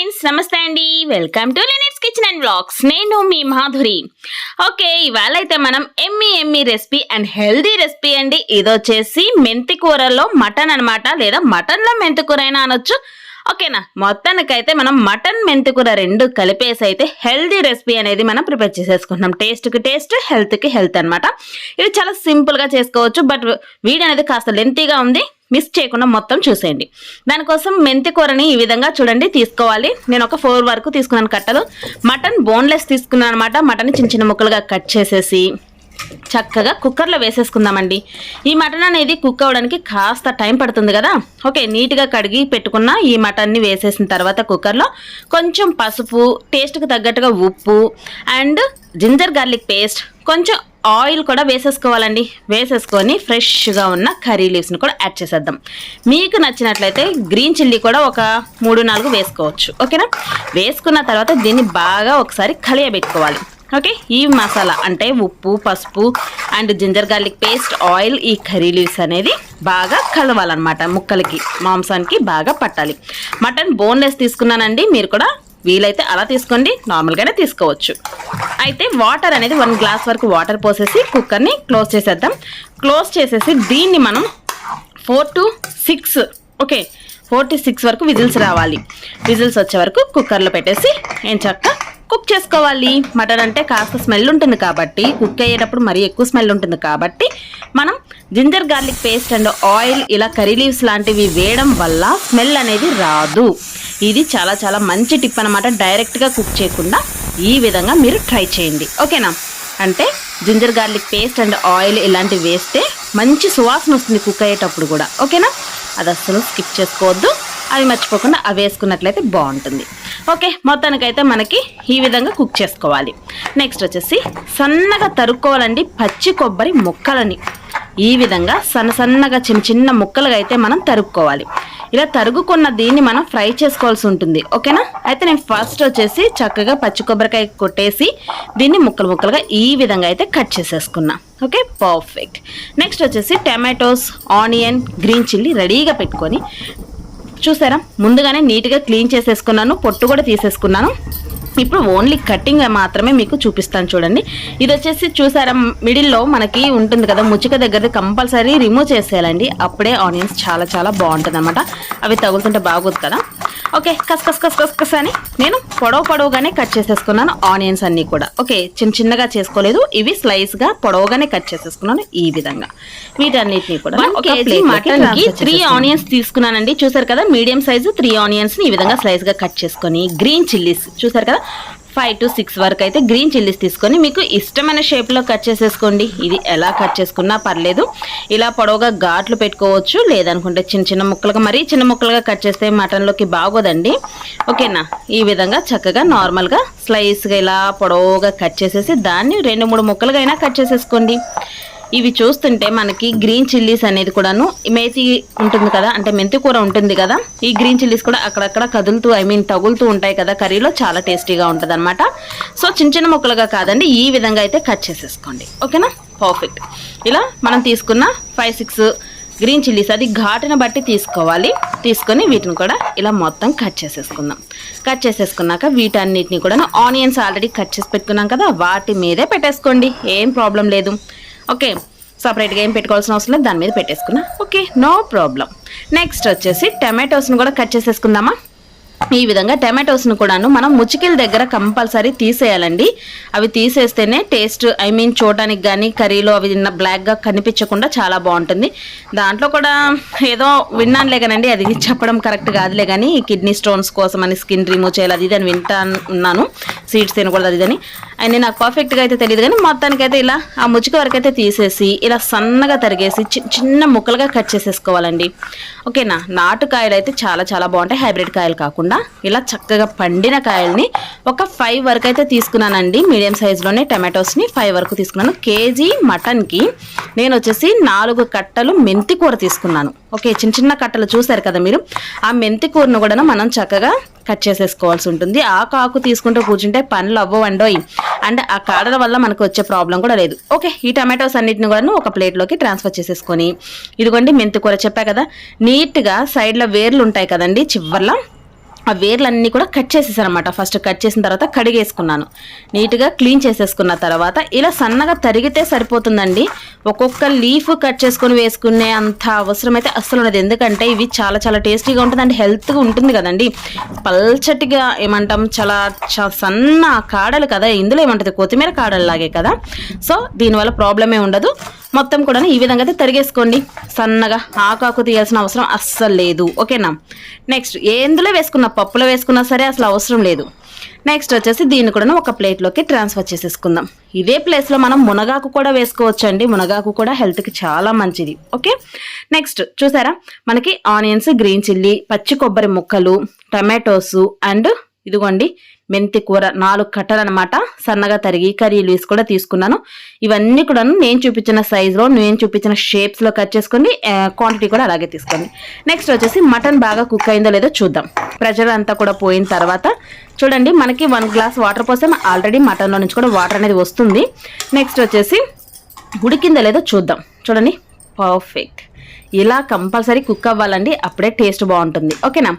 Friends నమస్తే అండి. Welcome to లినిట్స్ కిచెన్ అండ్ బ్లాగ్స్ నేను మీ మాధురి. ఓకే ఇవాళ అయితే మనం yummy yummy recipe and healthy recipe అండి. ఇది వచ్చేసి మెంతి కూరలో మటన్ అన్నమాట. లేదా మటన్లో మెంతి కూర అయినా అనొచ్చు. ఓకేనా? మొత్తానికైతే మనం మటన్ మెంతి కూర రెండు కలిపేసి అయితే హెల్దీ రెసిపీ అనేది మనం ప్రిపేర్ చేసేసుకుంటున్నాం. టేస్ట్కి టేస్ట్ హెల్త్కి హెల్త్ అన్నమాట. ఇది చాలా సింపుల్గా చేసుకోవచ్చు. బట్ వీడియో అనేది కాస్త లెంతీగా ఉంది. మిస్ చేయకుండా మొత్తం చూసేయండి. దానికోసం మెంతి కూరని ఈ విధంగా చూడండి తీసుకోవాలి. నేను ఒక ఫోర్ వరకు తీసుకున్నాను కట్టలు. మటన్ బోన్లెస్ తీసుకున్నాను అనమాట మటన్ చిన్న చిన్న ముక్కలుగా కట్ చేసేసి చక్కగా కుక్కర్లో వేసేసుకుందామండి. ఈ మటన్ అనేది కుక్ అవ్వడానికి కాస్త టైం పడుతుంది కదా. ఓకే నీట్గా కడిగి పెట్టుకున్న ఈ మటన్ని వేసేసిన తర్వాత కుక్కర్లో కొంచెం పసుపు టేస్ట్కి తగ్గట్టుగా ఉప్పు అండ్ జింజర్ గార్లిక్ పేస్ట్. కొంచెం ఆయిల్ కూడా వేసేసుకోవాలండి. వేసేసుకొని ఫ్రెష్గా ఉన్న కర్రీ లీవ్స్ని కూడా యాడ్ చేసేద్దాం. మీకు నచ్చినట్లయితే గ్రీన్ చిల్లీ కూడా ఒక మూడు నాలుగు వేసుకోవచ్చు. ఓకేనా? వేసుకున్న తర్వాత దీన్ని బాగా ఒకసారి కలియబెట్టుకోవాలి. ఓకే? ఈ మసాలా అంటే ఉప్పు పసుపు and ginger garlic paste oil ఈ కర్రీ లీవ్స్ అనేది బాగా కలవాలన్నమాట. ముక్కలకి మాంసానికి బాగా పట్టాలి. మటన్ బోన్లెస్ తీసుకున్నానండి. మీరు కూడా వీలైతే అలా తీసుకోండి నార్మల్గానే తీసుకోవచ్చు. అయితే వాటర్ అనేది వన్ గ్లాస్ వరకు వాటర్ పోసేసి కుక్కర్ని క్లోజ్ చేసేద్దాం. క్లోజ్ చేసేసి దీన్ని మనం four to six okay four to six వరకు విజిల్స్ రావాలి. విజిల్స్ వచ్చే వరకు కుక్కర్లో పెట్టేసి ఏం చక్క కుక్ చేసుకోవాలి. మటన్ అంటే కాస్త స్మెల్ ఉంటుంది కాబట్టి కుక్ అయ్యేటప్పుడు మరీ ఎక్కువ స్మెల్ ఉంటుంది కాబట్టి మనం ginger garlic paste and oil ఇలా కర్రీ లీవ్స్ లాంటివి వేయడం వల్ల స్మెల్ అనేది రాదు. ఇది చాలా చాలా మంచి టిప్ అనమాట డైరెక్ట్గా కుక్ చేయకుండా ఈ విధంగా మీరు ట్రై చేయండి. ఓకేనా? అంటే ginger garlic paste and oil ఇలాంటివి వేస్తే మంచి సువాసన వస్తుంది కుక్ అయ్యేటప్పుడు కూడా. ఓకేనా? అది అస్సలు స్కిప్ చేసుకోవద్దు. అవి మర్చిపోకుండా అవి వేసుకున్నట్లయితే బాగుంటుంది. ఓకే మొత్తానికైతే మనకి ఈ విధంగా కుక్ చేసుకోవాలి. నెక్స్ట్ వచ్చేసి సన్నగా తరుక్కోవాలండి పచ్చి కొబ్బరి ముక్కలని. ఈ విధంగా సన్న సన్నగా చిన్న చిన్న ముక్కలుగా అయితే మనం తరుక్కోవాలి. ఇలా తరుగుకున్న దీన్ని మనం ఫ్రై చేసుకోవాల్సి ఉంటుంది. ఓకేనా? అయితే నేను ఫస్ట్ వచ్చేసి చక్కగా పచ్చి కొబ్బరికాయ కొట్టేసి దీన్ని ముక్కలు ముక్కలుగా ఈ విధంగా అయితే కట్ చేసేసుకున్నా. Okay perfect. నెక్స్ట్ వచ్చేసి టమాటోస్ ఆనియన్ గ్రీన్ చిల్లీ రెడీగా పెట్టుకొని చూసారా? ముందుగానే నీట్గా క్లీన్ చేసేసుకున్నాను పొట్టు కూడా తీసేసుకున్నాను. ఇప్పుడు ఓన్లీ కటింగ్ మాత్రమే మీకు చూపిస్తాను చూడండి. ఇది వచ్చేసి చూసారా మిడిల్లో మనకి ఉంటుంది కదా ముచ్చిక దగ్గర కంపల్సరీ రిమూవ్ చేసేయాలండి. అప్పుడే ఆనియన్స్ చాలా చాలా బాగుంటుంది అనమాట అవి తగులుతుంటే బాగోదు కదా. ఓకే కస్ కస్ కస్ కస్ కస్ అని నేను పొడవు పొడవుగానే కట్ చేసేసుకున్నాను ఆనియన్స్ అన్నీ కూడా. ఓకే చిన్న చిన్నగా చేసుకోలేదు ఇవి స్లైస్గా పొడవుగానే కట్ చేసేసుకున్నాను ఈ విధంగా. వీటన్నిటిని కూడా మటన్కి త్రీ ఆనియన్స్ తీసుకున్నానండి. చూసారు కదా మీడియం సైజు త్రీ ఆనియన్స్ని ఈ విధంగా స్లైస్గా కట్ చేసుకొని గ్రీన్ చిల్లీస్ చూసారు కదా? ఫైవ్ టు సిక్స్ వరకు అయితే గ్రీన్ చిల్లీస్ తీసుకొని మీకు ఇష్టమైన షేప్లో కట్ చేసేసుకోండి. ఇది ఎలా కట్ చేసుకున్నా పర్లేదు. ఇలా పొడవుగా ఘాట్లు పెట్టుకోవచ్చు. లేదనుకుంటే చిన్న చిన్న ముక్కలుగా మరీ చిన్న ముక్కలుగా కట్ చేస్తే మటన్లోకి బాగోదండి. ఓకేనా ఈ విధంగా చక్కగా నార్మల్గా స్లైస్గా ఇలా పొడవుగా కట్ చేసేసి దాన్ని రెండు మూడు ముక్కలుగా అయినా కట్ చేసేసుకోండి. ఇవి చూస్తుంటే మనకి గ్రీన్ చిల్లీస్ అనేది కూడాను మేతి ఉంటుంది కదా అంటే మెంతి కూర ఉంటుంది కదా ఈ గ్రీన్ చిల్లీస్ కూడా అక్కడక్కడ కదులుతూ ఐ మీన్ తగులుతూ ఉంటాయి కదా కర్రీలో చాలా టేస్టీగా ఉంటుంది అనమాట సో చిన్న చిన్న ముక్కలుగా కాదండి ఈ విధంగా అయితే కట్ చేసేసుకోండి. ఓకేనా? పర్ఫెక్ట్ ఇలా మనం తీసుకున్న ఫైవ్ సిక్స్ గ్రీన్ చిల్లీస్ అది ఘాటును బట్టి తీసుకోవాలి. తీసుకొని వీటిని కూడా ఇలా మొత్తం కట్ చేసేసుకుందాం. కట్ చేసేసుకున్నాక వీటన్నిటిని కూడా ఆనియన్స్ ఆల్రెడీ కట్ చేసి పెట్టుకున్నాం కదా వాటి మీదే పెట్టేసుకోండి. ఏం ప్రాబ్లం లేదు. ఓకే సపరేట్గా ఏం పెట్టుకోవాల్సిన అవసరం లేదు దాని మీద పెట్టేసుకున్నా. ఓకే నో ప్రాబ్లం నెక్స్ట్ వచ్చేసి టమాటోస్ని కూడా కట్ చేసేసుకుందామా? ఈ విధంగా టమాటోస్ను కూడాను మనం ముచికిల దగ్గర కంపల్సరీ తీసేయాలండి. అవి తీసేస్తేనే టేస్ట్ ఐ మీన్ చూడటానికి కానీ కర్రీలో అవి బ్లాక్గా కనిపించకుండా చాలా బాగుంటుంది. దాంట్లో కూడా ఏదో విన్నానులే కానండి అది చెప్పడం కరెక్ట్ కాదులే కానీ కిడ్నీ స్టోన్స్ కోసం అని స్కిన్ రిమూవ్ చేయాలి అది ఇది అని వింటా ఉన్నాను. సీడ్స్ తినకూడదు అది ఇదని అండ్ నాకు పర్ఫెక్ట్గా అయితే తెలియదు కానీ మొత్తానికి అయితే ఇలా ఆ ముచ్చుక వరకు అయితే తీసేసి ఇలా సన్నగా తరిగేసి చిన్న ముక్కలుగా కట్ చేసేసుకోవాలండి. ఓకేనా? నాటు కాయలు అయితే చాలా చాలా బాగుంటాయి. హైబ్రిడ్ కాయలు కాకుండా ఇలా చక్కగా పండిన కాయల్ని ఒక ఫైవ్ వరకు అయితే తీసుకున్నానండి. మీడియం సైజులోనే టమాటోస్ని ఫైవ్ వరకు తీసుకున్నాను. కేజీ మటన్కి నేను వచ్చేసి నాలుగు కట్టలు మెంతి కూర తీసుకున్నాను. ఓకే చిన్న చిన్న కట్టలు చూసారు కదా మీరు? ఆ మెంతి కూరను కూడా మనం చక్కగా కట్ చేసేసుకోవాల్సి ఉంటుంది. ఆకు ఆకు తీసుకుంటూ కూర్చుంటే పనులు అవ్వవండోయి. అండ్ ఆ కాడల వల్ల మనకు వచ్చే ప్రాబ్లం కూడా లేదు. ఓకే ఈ టమాటోస్ అన్నిటిని కూడా ఒక ప్లేట్లోకి ట్రాన్స్ఫర్ చేసేసుకొని ఇదిగోండి మెంతి కూర చెప్పా కదా నీట్గా సైడ్లో వేర్లు ఉంటాయి కదండి చివర్లో ఆ వేర్లన్నీ కూడా కట్ చేసేసానమాట ఫస్ట్ కట్ చేసిన తర్వాత కడిగేసుకున్నాను. నీట్గా క్లీన్ చేసేసుకున్న తర్వాత ఇలా సన్నగా తరిగితే సరిపోతుందండి. ఒక్కొక్క లీఫ్ కట్ చేసుకొని వేసుకునే అంత అవసరం అయితే అస్సలు ఉండదు. ఎందుకంటే ఇవి చాలా చాలా టేస్టీగా ఉంటుంది అండ్ హెల్త్గా ఉంటుంది కదండి. పల్చటిగా ఏమంటాం చాలా చ- సన్న కాడలు కదా. ఇందులో ఏమంటుంది? కొత్తిమీర కాడలు లాగే కదా. సో దీనివల్ల ప్రాబ్లమే ఉండదు. మొత్తం కూడా ఈ విధంగా అయితే తరిగేసుకోండి. సన్నగా ఆకాకు తీయాల్సిన అవసరం అస్సలు లేదు. ఓకేనా? నెక్స్ట్ ఎందులో వేసుకున్న పప్పులో వేసుకున్నా సరే అసలు అవసరం లేదు. నెక్స్ట్ వచ్చేసి దీన్ని కూడా ఒక ప్లేట్లోకి ట్రాన్స్ఫర్ చేసేసుకుందాం. ఇదే ప్లేస్లో మనం మునగాకు కూడా వేసుకోవచ్చు అండి మునగాకు కూడా హెల్త్కి చాలా మంచిది. ఓకే? నెక్స్ట్ చూసారా? మనకి ఆనియన్స్ గ్రీన్ చిల్లీ పచ్చి కొబ్బరి ముక్కలు టమాటోస్ అండ్ ఇదిగోండి మెంతి కూర నాలుగు కట్టలు అనమాట సన్నగా తరిగి కర్రీ లీవ్స్ కూడా తీసుకున్నాను. ఇవన్నీ కూడా నేను చూపించిన సైజులో నేను చూపించిన షేప్స్లో కట్ చేసుకొని క్వాంటిటీ కూడా అలాగే తీసుకోండి. నెక్స్ట్ వచ్చేసి మటన్ బాగా కుక్ అయిందో లేదో చూద్దాం. ప్రెషర్ అంతా కూడా పోయిన తర్వాత చూడండి మనకి వన్ గ్లాస్ వాటర్ పోసాం. ఆల్రెడీ మటన్లో నుంచి కూడా వాటర్ అనేది వస్తుంది. నెక్స్ట్ వచ్చేసి ఉడికిందో లేదో చూద్దాం. చూడండి పర్ఫెక్ట్ ఇలా కంపల్సరీ కుక్ అవ్వాలండి అప్పుడే టేస్ట్ బాగుంటుంది. ఓకేనా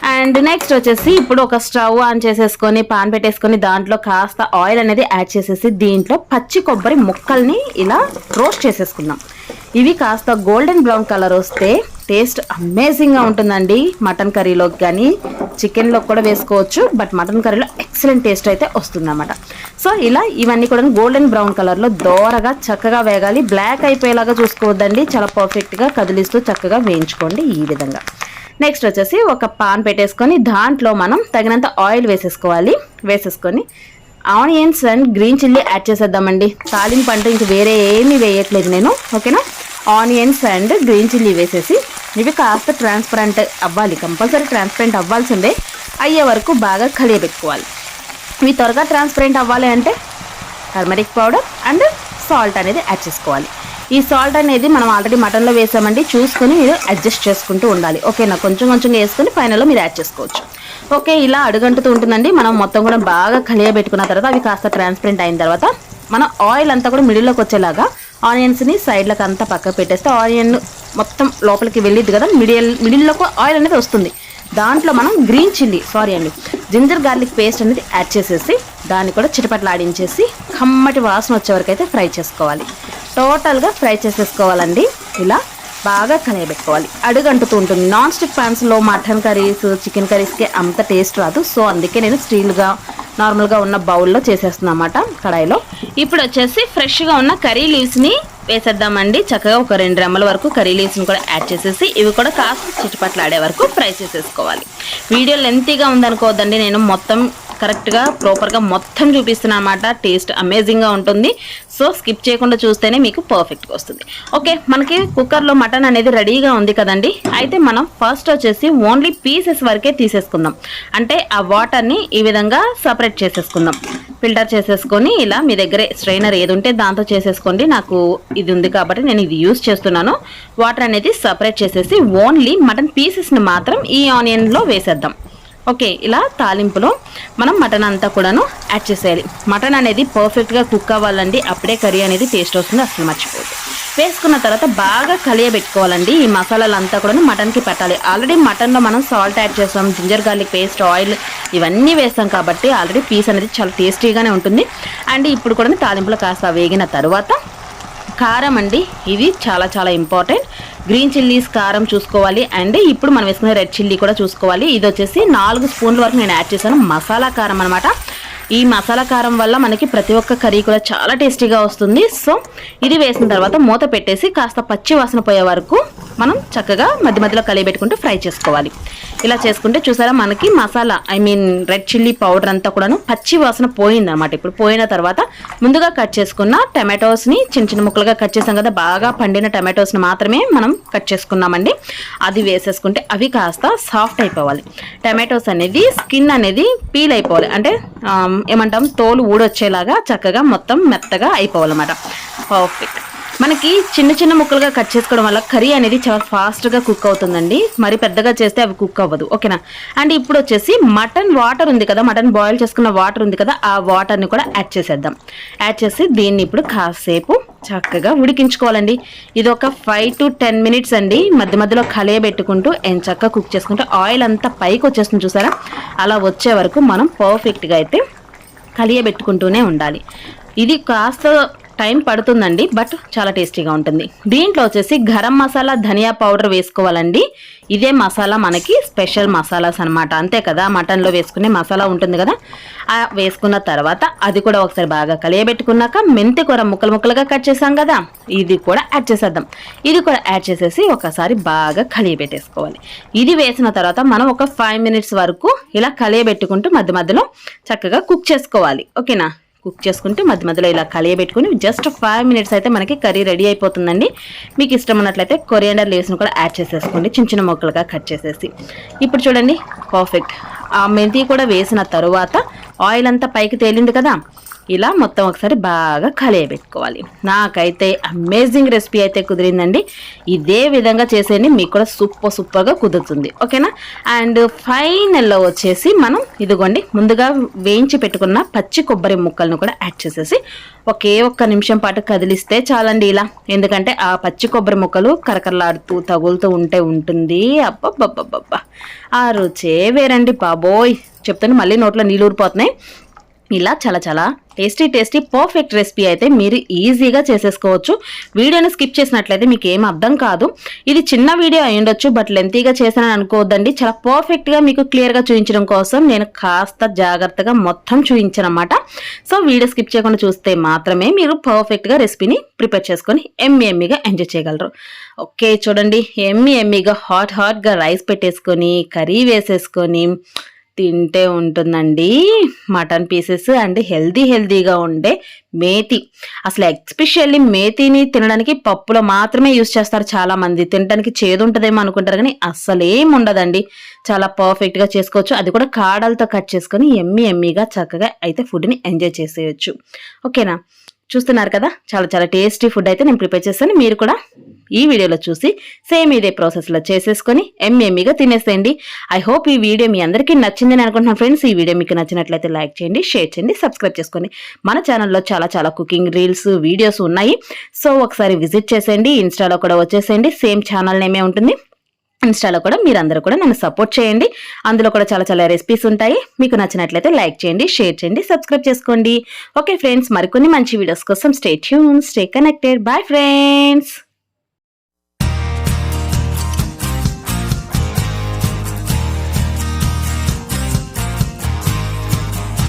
అండ్ నెక్స్ట్ వచ్చేసి ఇప్పుడు ఒక స్టవ్ ఆన్ చేసేసుకొని పాన్ పెట్టేసుకొని దాంట్లో కాస్త ఆయిల్ అనేది యాడ్ చేసేసి దీంట్లో పచ్చి కొబ్బరి ముక్కల్ని ఇలా రోస్ట్ చేసేసుకుందాం. ఇవి కాస్త గోల్డెన్ బ్రౌన్ కలర్ వస్తే టేస్ట్ అమేజింగ్గా ఉంటుందండి. మటన్ కర్రీలోకి కానీ చికెన్లో కూడా వేసుకోవచ్చు. బట్ మటన్ కర్రీలో ఎక్సలెంట్ టేస్ట్ అయితే వస్తుందన్నమాట. సో ఇలా ఇవన్నీ కూడా గోల్డెన్ బ్రౌన్ కలర్లో దోరగా చక్కగా వేగాలి. బ్లాక్ అయిపోయేలాగా చూసుకోవద్దండి. చాలా పర్ఫెక్ట్గా కదిలిస్తూ చక్కగా వేయించుకోండి ఈ విధంగా. నెక్స్ట్ వచ్చేసి ఒక పాన్ పెట్టేసుకొని దాంట్లో మనం తగినంత ఆయిల్ వేసేసుకోవాలి. వేసేసుకొని onions and green chilli add చేసేద్దామండి. తాలింపు అంటే ఇంక వేరే ఏమీ వేయట్లేదు నేను. ఓకేనా ఆనియన్స్ అండ్ గ్రీన్ చిల్లీ వేసేసి ఇవి కాస్త ట్రాన్స్పరెంట్ అవ్వాలి. కంపల్సరీ ట్రాన్స్పరెంట్ అవ్వాల్సిందే. అయ్యే వరకు బాగా కలియబెట్టుకోవాలి. ఇవి త్వరగా ట్రాన్స్పరెంట్ అవ్వాలి అంటే టర్మరిక్ పౌడర్ అండ్ సాల్ట్ అనేది యాడ్ చేసుకోవాలి. ఈ సాల్ట్ అనేది మనం ఆల్రెడీ మటన్లో వేసామండి. చూసుకొని మీరు అడ్జస్ట్ చేసుకుంటూ ఉండాలి. ఓకేనా? కొంచెం కొంచెం వేసుకొని ఫైనల్లో మీరు యాడ్ చేసుకోవచ్చు. ఓకే ఇలా అడుగంటుతూ ఉంటుందండి. మనం మొత్తం కూడా బాగా కలియబెట్టుకున్న తర్వాత అవి కాస్త ట్రాన్స్పరెంట్ అయిన తర్వాత మనం ఆయిల్ అంతా కూడా మిడిల్లోకి వచ్చేలాగా ఆనియన్స్ని సైడ్లకు అంతా పక్కకు పెట్టేస్తే ఆనియన్ మొత్తం లోపలికి వెళ్ళిద్ది కదా. మిడిల్ మిడిల్లోకి ఆయిల్ అనేది వస్తుంది. దాంట్లో మనం గ్రీన్ చిల్లీ సారీ అండి జింజర్ గార్లిక్ పేస్ట్ అనేది యాడ్ చేసేసి దాన్ని కూడా చిటపట్లాడించేసి కమ్మటి వాసన వచ్చే వరకు అయితే ఫ్రై చేసుకోవాలి. టోటల్గా ఫ్రై చేసేసుకోవాలండి. ఇలా బాగా కలయబెట్టుకోవాలి అడుగంటుతూ ఉంటుంది. నాన్ స్టిక్ ప్యాన్స్లో మటన్ కర్రీస్ చికెన్ కర్రీస్కి అంత టేస్ట్ రాదు. సో అందుకే నేను స్టీల్గా నార్మల్గా ఉన్న బౌల్లో చేసేస్తున్నాను అన్నమాట కడాయిలో. ఇప్పుడు వచ్చేసి ఫ్రెష్గా ఉన్న కర్రీ లీవ్స్ని వేసేద్దామండి. చక్కగా ఒక రెండు రెమ్మల వరకు కర్రీ లీవ్స్ని కూడా యాడ్ చేసేసి ఇవి కూడా కాస్త చిట్టుపట్లాడే వరకు ఫ్రై చేసేసుకోవాలి. వీడియో లెంతీగా ఉందనుకోవద్దండి. నేను మొత్తం కరెక్ట్గా ప్రాపర్గా మొత్తం చూపిస్తున్నాను అనమాట టేస్ట్ అమేజింగ్గా ఉంటుంది. సో స్కిప్ చేయకుండా చూస్తేనే మీకు పర్ఫెక్ట్గా వస్తుంది. ఓకే మనకి కుక్కర్లో మటన్ అనేది రెడీగా ఉంది కదండి. అయితే మనం ఫస్ట్ వచ్చేసి ఓన్లీ పీసెస్ వరకే తీసేసుకుందాం. అంటే ఆ వాటర్ని ఈ విధంగా సపరేట్ చేసేసుకుందాం. ఫిల్టర్ చేసేసుకొని ఇలా మీ దగ్గరే స్ట్రైనర్ ఏది ఉంటే దాంతో చేసేసుకోండి. నాకు ఇది ఉంది కాబట్టి నేను ఇది యూస్ చేస్తున్నాను. వాటర్ అనేది సపరేట్ చేసేసి ఓన్లీ మటన్ పీసెస్ని మాత్రం ఈ ఆనియన్లో వేసేద్దాం. ఓకే ఇలా తాలింపులో మనం మటన్ అంతా కూడాను యాడ్ చేసేయాలి. మటన్ అనేది పర్ఫెక్ట్గా కుక్ అవ్వాలండి అప్పుడే కర్రీ అనేది టేస్ట్ వస్తుంది అసలు మర్చిపోదు వేసుకున్న తర్వాత బాగా కలియబెట్టుకోవాలండి ఈ మసాలాలు అంతా కూడా మటన్కి పెట్టాలి. ఆల్రెడీ మటన్లో మనం సాల్ట్ యాడ్ చేస్తాం జింజర్ గార్లిక్ పేస్ట్ ఆయిల్ ఇవన్నీ వేస్తాం కాబట్టి ఆల్రెడీ పీస్ అనేది చాలా టేస్టీగానే ఉంటుంది. అండ్ ఇప్పుడు కూడా తాలింపులో కాస్త వేగిన తర్వాత కారం అండి. ఇది చాలా చాలా ఇంపార్టెంట్ గ్రీన్ చిల్లీస్ కారం చూసుకోవాలి. అండ్ ఇప్పుడు మనం వేసుకునే రెడ్ చిల్లీ కూడా చూసుకోవాలి. ఇది వచ్చేసి నాలుగు స్పూన్ల వరకు నేను యాడ్ చేశాను. మసాలా కారం అనమాట ఈ మసాలా కారం వల్ల మనకి ప్రతి ఒక్క కర్రీ కూడా చాలా టేస్టీగా వస్తుంది. సో ఇది వేసిన తర్వాత మూత పెట్టేసి కాస్త పచ్చి వాసన పోయే వరకు మనం చక్కగా మధ్య మధ్యలో కలిపెట్టుకుంటూ ఫ్రై చేసుకోవాలి. ఇలా చేసుకుంటే చూసారా మనకి masala I mean red chilli powder అంతా కూడాను పచ్చి వాసన పోయింది అనమాట ఇప్పుడు పోయిన తర్వాత ముందుగా కట్ చేసుకున్న టమాటోస్ని చిన్న చిన్న ముక్కలుగా కట్ చేసాం కదా బాగా పండిన టమాటోస్ని మాత్రమే మనం కట్ చేసుకున్నామండి. అది వేసేసుకుంటే అవి కాస్త సాఫ్ట్ అయిపోవాలి. టమాటోస్ అనేది స్కిన్ అనేది పీల్ అయిపోవాలి. అంటే ఏమంటాం తోలు ఊడొచ్చేలాగా చక్కగా మొత్తం మెత్తగా అయిపోవాలన్నమాట. పర్ఫెక్ట్ మనకి చిన్న చిన్న ముక్కలుగా కట్ చేసుకోవడం వల్ల కర్రీ అనేది చాలా ఫాస్ట్గా కుక్ అవుతుందండి. మరి పెద్దగా చేస్తే అవి కుక్ అవ్వదు. ఓకేనా అండ్ ఇప్పుడు వచ్చేసి మటన్ వాటర్ ఉంది కదా మటన్ బాయిల్ చేసుకున్న వాటర్ ఉంది కదా ఆ వాటర్ని కూడా యాడ్ చేసేద్దాం. యాడ్ చేసి దీన్ని ఇప్పుడు కాసేపు చక్కగా ఉడికించుకోవాలండి. ఇది ఒక ఫైవ్ టు టెన్ మినిట్స్ అండి. మధ్య మధ్యలో కలియబెట్టుకుంటూ ఏం చక్కగా కుక్ చేసుకుంటే ఆయిల్ అంతా పైకి వచ్చేస్తుంది చూసారా? అలా వచ్చే వరకు మనం పర్ఫెక్ట్గా అయితే కలియబెట్టుకుంటూనే ఉండాలి. ఇది కాస్త టైం పడుతుందండి బట్ చాలా టేస్టీగా ఉంటుంది. దీంట్లో వచ్చేసి గరం మసాలా ధనియా పౌడర్ వేసుకోవాలండి. ఇదే మసాలా మనకి స్పెషల్ మసాలాస్ అనమాట అంతే కదా మటన్లో వేసుకునే మసాలా ఉంటుంది కదా. ఆ వేసుకున్న తర్వాత అది కూడా ఒకసారి బాగా కలియబెట్టుకున్నాక మెంతి కూర ముక్కలు ముక్కలుగా కట్ చేసాం కదా ఇది కూడా యాడ్ చేసేద్దాం. ఇది కూడా యాడ్ చేసేసి ఒకసారి బాగా కలియబెట్టేసుకోవాలి. ఇది వేసిన తర్వాత మనం ఒక ఫైవ్ మినిట్స్ వరకు ఇలా కలియబెట్టుకుంటూ మధ్య మధ్యలో చక్కగా కుక్ చేసుకోవాలి. ఓకేనా? కుక్ చేసుకుంటే మధ్య మధ్యలో ఇలా కలియబెట్టుకుని జస్ట్ ఫైవ్ మినిట్స్ అయితే మనకి కర్రీ రెడీ అయిపోతుందండి. మీకు ఇష్టం ఉన్నట్లయితే కొరియాండర్ లీవ్స్ని కూడా యాడ్ చేసేసుకోండి. చిన్న చిన్న ముక్కలుగా కట్ చేసేసి. ఇప్పుడు చూడండి పర్ఫెక్ట్ ఆ మెంతి కూడా వేసిన తరువాత ఆయిల్ అంతా పైకి తేలింది కదా? ఇలా మొత్తం ఒకసారి బాగా కలియబెట్టుకోవాలి. నాకైతే అమేజింగ్ రెసిపీ అయితే కుదిరిందండి. ఇదే విధంగా చేసేది మీకు కూడా సూపర్ సూపర్గా కుదురుతుంది. ఓకేనా? అండ్ ఫైనల్లో వచ్చేసి మనం ఇదిగోండి ముందుగా వేయించి పెట్టుకున్న పచ్చి కొబ్బరి ముక్కలను కూడా యాడ్ చేసేసి ఒకే ఒక్క నిమిషం పాటు కదిలిస్తే చాలండి ఇలా. ఎందుకంటే ఆ పచ్చి కొబ్బరి ముక్కలు కరకరలాడుతూ తగులుతూ ఉంటే ఉంటుంది. అబ్బబ్బబ్బబ్బా ఆ రుచే వేరండి బాబోయ్. చెప్తాను. మళ్ళీ నోట్లో నీళ్ళు ఊరిపోతున్నాయి. ఇలా చాలా చాలా టేస్టీ టేస్టీ పర్ఫెక్ట్ రెసిపీ అయితే మీరు ఈజీగా చేసేసుకోవచ్చు. వీడియోని స్కిప్ చేసినట్లయితే మీకు ఏం అర్థం కాదు. ఇది చిన్న వీడియో అయి ఉండొచ్చు బట్ లెంతీగా చేశానని అనుకోవద్దండి. చాలా పర్ఫెక్ట్గా మీకు క్లియర్గా చూపించడం కోసం నేను కాస్త జాగ్రత్తగా మొత్తం చూపించానమాట. సో వీడియో స్కిప్ చేయకుండా చూస్తే మాత్రమే మీరు పర్ఫెక్ట్గా రెసిపీని ప్రిపేర్ చేసుకొని ఎమ్మి ఎమ్మిగా ఎంజాయ్ చేయగలరు. ఓకే చూడండి. ఎమ్మి ఎమ్మిగా హాట్ హాట్గా రైస్ పెట్టేసుకొని కర్రీ వేసేసుకొని తింటే ఉంటుందండి. మటన్ పీసెస్ అండ్ హెల్దీ హెల్దీగా ఉండే మేతి. అసలు ఎక్స్పెషల్లీ మేతిని తినడానికి పప్పులో మాత్రమే యూస్ చేస్తారు చాలామంది. తినడానికి చేదు ఉంటుందేమో అనుకుంటారు కానీ అస్సలేం ఉండదండి. చాలా పర్ఫెక్ట్గా చేసుకోవచ్చు. అది కూడా కాడలతో కట్ చేసుకొని ఎమ్మి ఎమ్మిగా చక్కగా అయితే ఫుడ్ని ఎంజాయ్ చేసేయచ్చు. ఓకేనా? చూస్తున్నారు కదా? చాలా చాలా టేస్టీ ఫుడ్ అయితే నేను ప్రిపేర్ చేస్తాను. మీరు కూడా ఈ వీడియోలో చూసి సేమ్ ఇదే ప్రాసెస్లో చేసేసుకొని ఎమ్మెమ్మిగా తినేసేయండి. ఐ హోప్ ఈ వీడియో మీ అందరికీ నచ్చిందని అనుకుంటున్నాను ఫ్రెండ్స్ ఈ వీడియో మీకు నచ్చినట్లయితే లైక్ చేయండి షేర్ చేయండి సబ్స్క్రైబ్ చేసుకోండి. మన ఛానల్లో చాలా చాలా కుకింగ్ రీల్స్ వీడియోస్ ఉన్నాయి. సో ఒకసారి విజిట్ చేసేయండి. ఇన్స్టాలో కూడా వచ్చేసేయండి. సేమ్ ఛానల్ నేమే ఉంటుంది. ఇన్స్టాలో కూడా మీరందరూ కూడా నన్ను సపోర్ట్ చేయండి. అందులో కూడా చాలా చాలా రెసిపీస్ ఉంటాయి. మీకు నచ్చినట్లయితే లైక్ చేయండి షేర్ చేయండి సబ్స్క్రైబ్ చేసుకోండి. ఓకే ఫ్రెండ్స్ మరికొన్ని మంచి వీడియోస్ కోసం stay tune stay connected bye friends